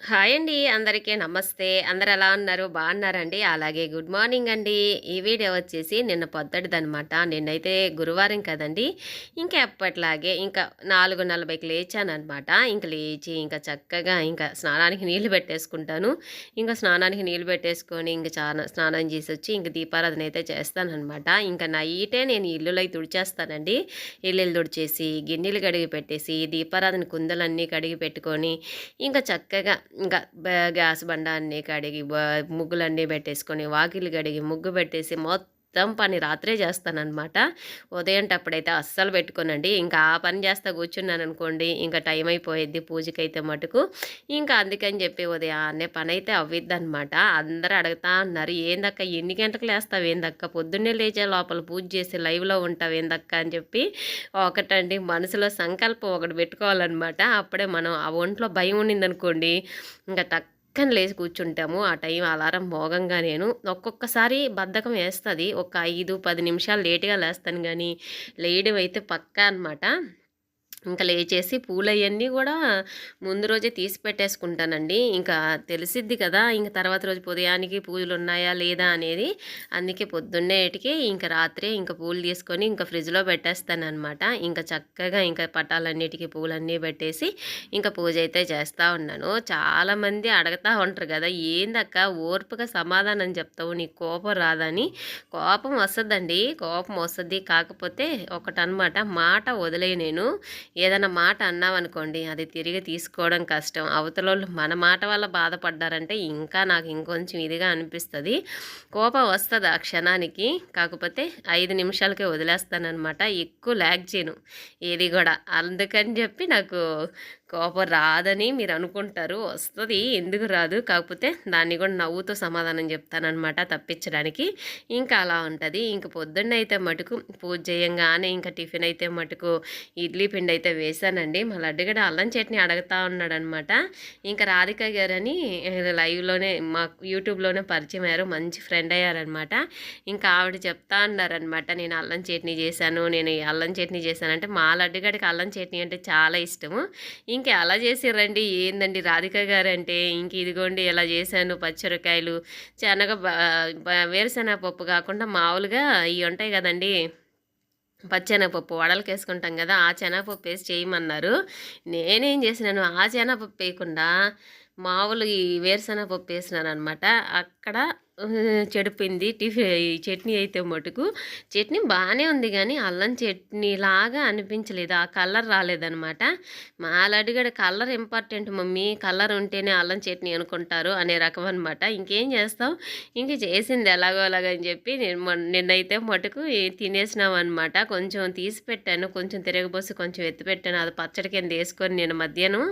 Hi అండి. అందరికీ నమస్తే. అందరు ఎలా ఉన్నారు? బాగున్నారండి? అలాగే గుడ్ మార్నింగ్ అండి. ఈ వీడియో వచ్చేసి నిన్న పొద్దుటిదనమాట నిన్నైతే గురువారం కదండి. ఇంకా ఎప్పట్లాగే ఇంకా నాలుగు నలభైకి లేచాను అనమాట ఇంకా లేచి ఇంకా చక్కగా ఇంకా స్నానానికి నీళ్ళు పెట్టేసుకుంటాను. ఇంకా స్నానానికి నీళ్ళు పెట్టేసుకొని ఇంకా చాలా స్నానం చేసి వచ్చి ఇంకా దీపారాధన అయితే చేస్తానమాట ఇంకా నైటే నేను ఇల్లులై తుడిచేస్తానండి. ఇల్లులు తుడిచేసి గిన్నెలు కడిగి పెట్టేసి దీపారాధన కుందలన్నీ కడిగి పెట్టుకొని ఇంకా చక్కగా ఇంకా గ్యాస్ బండ అన్నీ కడిగి ముగ్గులన్నీ పెట్టేసుకొని వాకిలు కడిగి ముగ్గు పెట్టేసి మొత్తం మొత్తం పని రాత్రే చేస్తానమాట ఉదయం అప్పుడైతే అస్సలు పెట్టుకోనండి. ఇంకా ఆ పని చేస్తా కూర్చున్నాను అనుకోండి ఇంకా టైం అయిపోయేది పూజకైతే మటుకు. ఇంకా అందుకని చెప్పి ఉదయాన్నే పని అయితే అవ్విద్ది అనమాట అందరూ అడుగుతా ఉన్నారు ఏందక్క ఎన్ని గంటలకు లేస్తావు? ఏందక్క? పొద్దున్నే లేచే లోపల పూజ చేసి లైవ్లో ఉంటావు ఏందక్క? అని చెప్పి ఒకటండి మనసులో సంకల్పం ఒకటి పెట్టుకోవాలన్నమాట. అప్పుడే మనం ఆ ఒంట్లో భయం ఉండిందనుకోండి ఇంకా తక్కువ పక్కన లేచి కూర్చుంటాము. ఆ టైం అలారం మోగంగా నేను. ఒక్కొక్కసారి బద్ధకం వేస్తుంది. ఒక ఐదు పది నిమిషాలు లేటుగా లేస్తాను కానీ లేయడం అయితే పక్కా అనమాట ఇంకా లేచేసి పూలు అవన్నీ కూడా ముందు రోజే తీసి పెట్టేసుకుంటానండి. ఇంకా తెలిసిద్ది కదా ఇంకా తర్వాత రోజు ఉదయానికి పూజలు ఉన్నాయా లేదా అనేది. అందుకే పొద్దున్నేటికి ఇంకా రాత్రే ఇంకా పూలు తీసుకొని ఇంకా ఫ్రిడ్జ్లో పెట్టేస్తానమాట ఇంకా చక్కగా ఇంకా పటాలన్నిటికీ పూలన్నీ పెట్టేసి ఇంకా పూజ అయితే చేస్తూ ఉన్నాను. చాలామంది అడుగుతూ ఉంటారు కదా ఏందక్క ఓర్పుగా సమాధానం చెప్తావు? నీకు కోపం రాదని కోపం వస్తుందండి. కోపం వస్తుంది. కాకపోతే ఒకటనమాట మాట వదిలే నేను. ఏదైనా మాట అన్నామనుకోండి అది తిరిగి తీసుకోవడం కష్టం. అవతల మన మాట వల్ల బాధపడ్డారంటే ఇంకా నాకు ఇంకొంచెం ఇదిగా అనిపిస్తుంది. కోపం వస్తుంది ఆ క్షణానికి. కాకపోతే ఐదు నిమిషాలకే వదిలేస్తానమాట ఎక్కువ ల్యాగ్ చేయను. ఏది కూడా. అందుకని చెప్పి నాకు కోపం రాదని మీరు అనుకుంటారు. వస్తుంది ఎందుకు రాదు. కాకపోతే దాన్ని కూడా నవ్వుతో సమాధానం చెప్తానమాట తప్పించడానికి. ఇంకా అలా ఉంటుంది. ఇంక పొద్దున్న అయితే మటుకు పూజ చేయంగానే ఇంకా టిఫిన్ అయితే మటుకు ఇడ్లీ పిండి అయితే వేశానండి. మా లడ్డుగడ అల్లం చట్నీ అడుగుతా ఉన్నాడనమాట. ఇంకా రాధిక గారని లైవ్లోనే మా యూట్యూబ్లోనే పరిచయం అయ్యారు. మంచి ఫ్రెండ్ అయ్యారనమాట. ఇంకా ఆవిడ చెప్తా ఉన్నారనమాట నేను అల్లం చట్నీ చేశాను నేను అల్లం చట్నీ చేశానంటే మా లడ్డుగడికి అల్లం చట్నీ అంటే చాలా ఇష్టము. ఇంకా అలా చేసిర్రండి? ఏందండి రాధిక గారు అంటే ఇంక ఇదిగోండి ఇలా చేశాను పచ్చిరకాయలు శనగ వేరుశనగ పప్పు కాకుండా మామూలుగా ఇవి ఉంటాయి కదండి. పచ్చెనగపప్పు వడలకి వేసుకుంటాం కదా ఆ శనగపప్పు వేసి చేయమన్నారు. నేనేం చేసినాను ఆ శనగపప్పు వేయకుండా మామూలు ఈ వేరుశనగపప్పు వేసినాను అనమాట అక్కడ చెడిపోయింది. టిఫిన్ చట్నీ అయితే మటుకు చట్నీ బాగానే ఉంది కానీ అల్లం చట్నీ లాగా అనిపించలేదు. ఆ కలర్ రాలేదనమాట మా కలర్ ఇంపార్టెంట్ మమ్మీ. కలర్ ఉంటేనే అల్లం చట్నీ అనుకుంటారు అనే రకం అనమాట ఇంకేం చేస్తాం? ఇంక చేసింది ఎలాగో అలాగని చెప్పి నేను నిన్నైతే మటుకు తినేసినాం అనమాట కొంచెం తీసి పెట్టాను. కొంచెం తిరగబోసి కొంచెం ఎత్తి పెట్టాను. అది పచ్చడి కింద వేసుకొని నేను మధ్యాహ్నం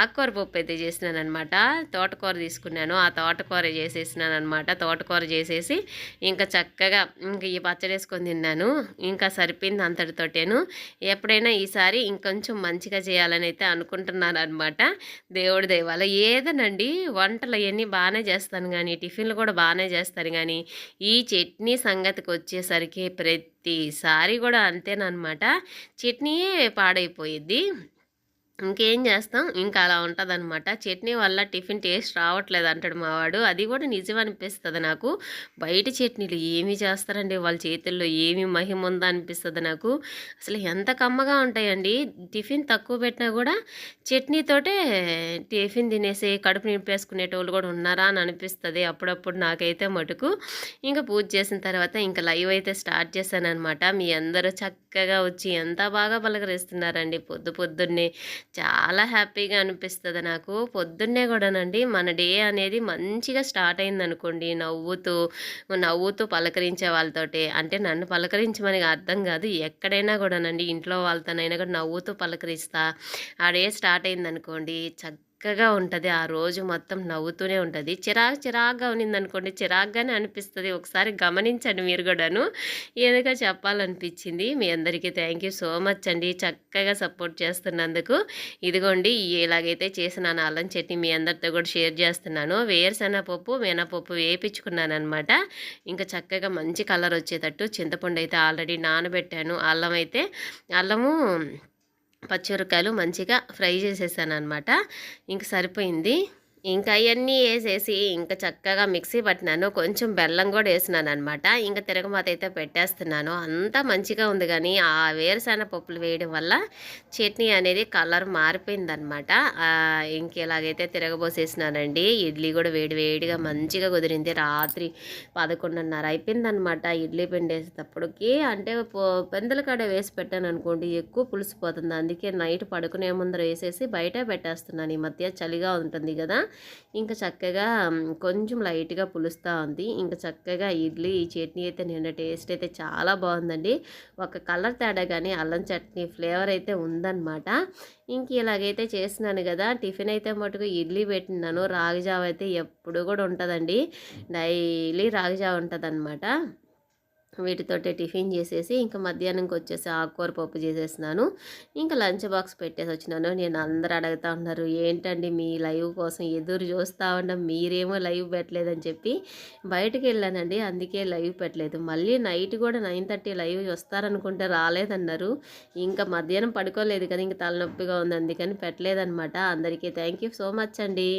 ఆకుకూర పప్పు అయితే చేసినాను అనమాట తోటకూర తీసుకున్నాను. ఆ తోటకూర చేసేసినాను అనమాట తోటకూర చేసేసి ఇంకా చక్కగా ఇంకా ఈ పచ్చడి వేసుకొని తిన్నాను. ఇంకా సరిపోయింది అంతటితోటేను. ఎప్పుడైనా ఈసారి ఇంకొంచెం మంచిగా చేయాలని అయితే అనుకుంటున్నాను అనమాట దేవుడి దేవాల ఏదనండి వంటలు అవన్నీ బాగానే చేస్తాను కానీ టిఫిన్లు కూడా బాగానే చేస్తాను కానీ ఈ చట్నీ సంగతికి వచ్చేసరికి ప్రతిసారి కూడా అంతేనమాట చట్నీయే పాడైపోయిద్ది. ఇంకేం చేస్తాం? ఇంకా అలా ఉంటుందన్నమాట. చట్నీ వల్ల టిఫిన్ టేస్ట్ రావట్లేదు అంటాడు మావాడు అది కూడా నిజం అనిపిస్తుంది నాకు. బయట చట్నీలు ఏమి చేస్తారండి? వాళ్ళ చేతుల్లో ఏమి మహిమ ఉందా అనిపిస్తుంది నాకు. అసలు ఎంత కమ్మగా ఉంటాయండి. టిఫిన్ తక్కువ పెట్టినా కూడా చట్నీతోటే టిఫిన్ తినేసి కడుపు నింపేసుకునేటోళ్ళు కూడా ఉన్నారా అని అనిపిస్తుంది అప్పుడప్పుడు నాకైతే మటుకు. ఇంకా పూజ చేసిన తర్వాత ఇంకా లైవ్ అయితే స్టార్ట్ చేశాను అనమాట మీ అందరూ చక్కగా వచ్చి ఎంత బాగా పలకరిస్తున్నారండి. పొద్దు పొద్దున్నే చాలా హ్యాపీగా అనిపిస్తుంది నాకు. పొద్దున్నే కూడానండి మన డే అనేది మంచిగా స్టార్ట్ అయింది అనుకోండి నవ్వుతూ నవ్వుతూ పలకరించే వాళ్ళతోటి. అంటే నన్ను పలకరించమని అర్థం కాదు. ఎక్కడైనా కూడానండి ఇంట్లో వాళ్ళతోనైనా కూడా నవ్వుతూ పలకరిస్తా. ఆ డే స్టార్ట్ అయింది అనుకోండి చక్క చక్కగా ఉంటుంది. ఆ రోజు మొత్తం నవ్వుతూనే ఉంటుంది. చిరాకు చిరాగ్గా ఉన్నిందనుకోండి చిరాగ్గానే అనిపిస్తుంది. ఒకసారి గమనించండి మీరు కూడాను. ఏదైనా చెప్పాలనిపించింది మీ అందరికీ థ్యాంక్ యూ సో మచ్ అండి. చక్కగా సపోర్ట్ చేస్తున్నందుకు. ఇదిగోండి ఇలాగైతే చేసిన అల్లం చట్నీ మీ అందరితో కూడా షేర్ చేస్తున్నాను. వేరుశనగపప్పు మినపప్పు వేయించుకున్నాను అనమాట ఇంకా చక్కగా మంచి కలర్ వచ్చేటట్టు చింతపండు అయితే ఆల్రెడీ నానబెట్టాను. అల్లం అయితే అల్లము పచ్చిమిరకాయలు మంచిగా ఫ్రై చేసేసాను అనమాట ఇంక సరిపోయింది. ఇంకా అవన్నీ వేసేసి ఇంకా చక్కగా మిక్సీ పట్టినాను. కొంచెం బెల్లం కూడా వేసినాను అనమాట ఇంకా తిరగమాత అయితే పెట్టేస్తున్నాను. అంతా మంచిగా ఉంది కానీ ఆ వేరుశెనగ పప్పులు వేయడం వల్ల చట్నీ అనేది కలర్ మారిపోయిందనమాట ఇంక ఇలాగైతే తిరగబోసేసినానండి. ఇడ్లీ కూడా వేడి వేడిగా మంచిగా కుదిరింది. రాత్రి పదకొండున్నర అయిపోయిందనమాట ఇడ్లీ పిండి వేసేటప్పటికి. అంటే పెందల కాడ వేసి పెట్టాను అనుకోండి ఎక్కువ పులిసిపోతుంది అందుకే నైట్ పడుకునే ముందర వేసేసి బయట పెట్టేస్తున్నాను. ఈ మధ్య చలిగా ఉంటుంది కదా. ఇంకా చక్కగా కొంచెం లైట్గా పులుస్తూ ఉంది. ఇంకా చక్కగా ఇడ్లీ ఈ చట్నీ అయితే నిన్న టేస్ట్ అయితే చాలా బాగుందండి. ఒక కలర్ తేడా కానీ అల్లం చట్నీ ఫ్లేవర్ అయితే ఉందన్నమాట. ఇంక ఇలాగైతే చేసినాను కదా టిఫిన్ అయితే మటుకు ఇడ్లీ పెట్టినాను రాగిజావ అయితే ఎప్పుడు కూడా ఉంటుందండి. డైలీ రాగిజావ ఉంటుంది వీటితోటే టిఫిన్ చేసేసి ఇంకా మధ్యాహ్నంకి వచ్చేసి ఆకుకూర పప్పు చేసేసినాను. ఇంకా లంచ్ బాక్స్ పెట్టేసి వచ్చినాను. నేను అందరు అడుగుతా ఉన్నారు ఏంటండి మీ లైవ్ కోసం ఎదురు చూస్తూ ఉన్నాం మీరేమో లైవ్ పెట్టలేదని చెప్పి బయటకు వెళ్ళానండి. అందుకే లైవ్ పెట్టలేదు. మళ్ళీ నైట్ కూడా నైన్ థర్టీ లైవ్ వస్తారనుకుంటే రాలేదన్నారు. ఇంకా మధ్యాహ్నం పడుకోలేదు కదా ఇంకా తలనొప్పిగా ఉంది అందుకని పెట్టలేదనమాట అందరికీ థ్యాంక్ యూ సో మచ్ అండి.